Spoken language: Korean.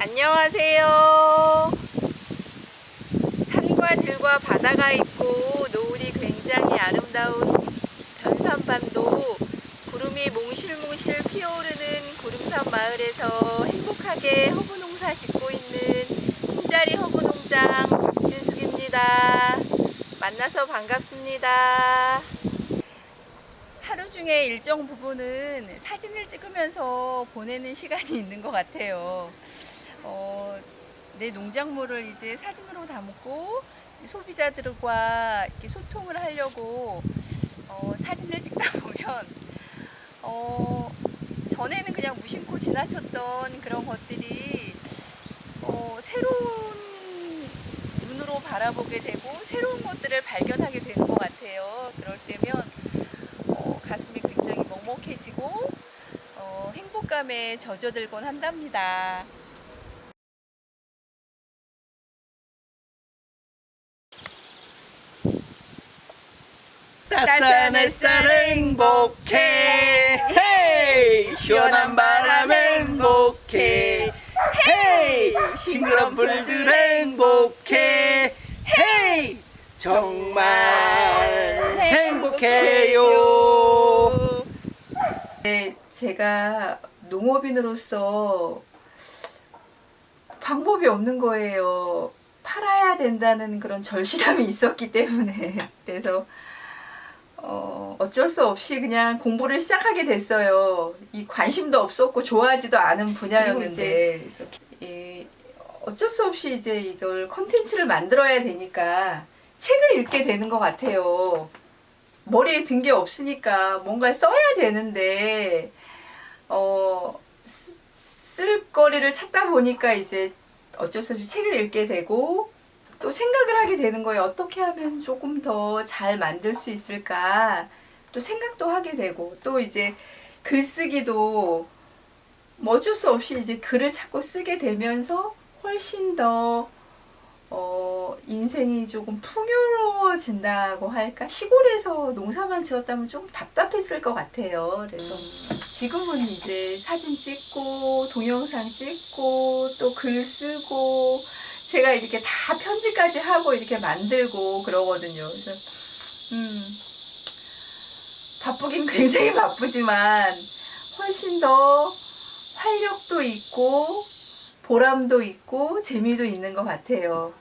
안녕하세요. 산과 들과 바다가 있고 노을이 굉장히 아름다운 변산반도 구름이 몽실몽실 피어오르는 구름산 마을에서 행복하게 허브 농사 짓고 있는 흰자리 허브 농장 박진숙입니다. 만나서 반갑습니다. 하루 중에 일정 부분은 사진을 찍으면서 보내는 시간이 있는 것 같아요. 어, 내 농작물을 이제 사진으로 담고 소비자들과 이렇게 소통을 하려고 어, 사진을 찍다 보면 어, 전에는 그냥 무심코 지나쳤던 그런 것들이 어, 새로운 눈으로 바라보게 되고 새로운 것들을 발견하게 되는 것 같아요. 그럴 때면 어, 가슴이 굉장히 먹먹해지고 어, 행복감에 젖어들곤 한답니다. 따스한 행복해. 헤이! 시원한 바람 행복해. 헤이! 싱그런 불들 행복해. 헤이! 정말 행복해요. 네, 제가 농업인으로서 방법이 없는 거예요. 팔아야 된다는 그런 절실함이 있었기 때문에. 그래서 어, 어쩔 수 없이 그냥 공부를 시작하게 됐어요. 이 관심도 없었고 좋아하지도 않은 분야였는데 이 어쩔 수 없이 이제 이걸 컨텐츠를 만들어야 되니까 책을 읽게 되는 것 같아요. 머리에 든 게 없으니까 뭔가 써야 되는데 어, 쓰- 쓸 거리를 찾다 보니까 이제 어쩔 수 없이 책을 읽게 되고 또 생각을 하게 되는 거예요. 어떻게 하면 조금 더 잘 만들 수 있을까? 또 생각도 하게 되고 또 이제 글쓰기도 뭐 어쩔 수 없이 이제 글을 자꾸 쓰게 되면서 훨씬 더 어, 인생이 조금 풍요로워진다고 할까? 시골에서 농사만 지었다면 조금 답답했을 것 같아요. 그래서 지금은 이제 사진 찍고, 동영상 찍고, 또 글 쓰고, 제가 이렇게 다 편집까지 하고 이렇게 만들고 그러거든요. 그래서, 음, 바쁘긴 굉장히 바쁘지만, 훨씬 더 활력도 있고, 보람도 있고, 재미도 있는 것 같아요.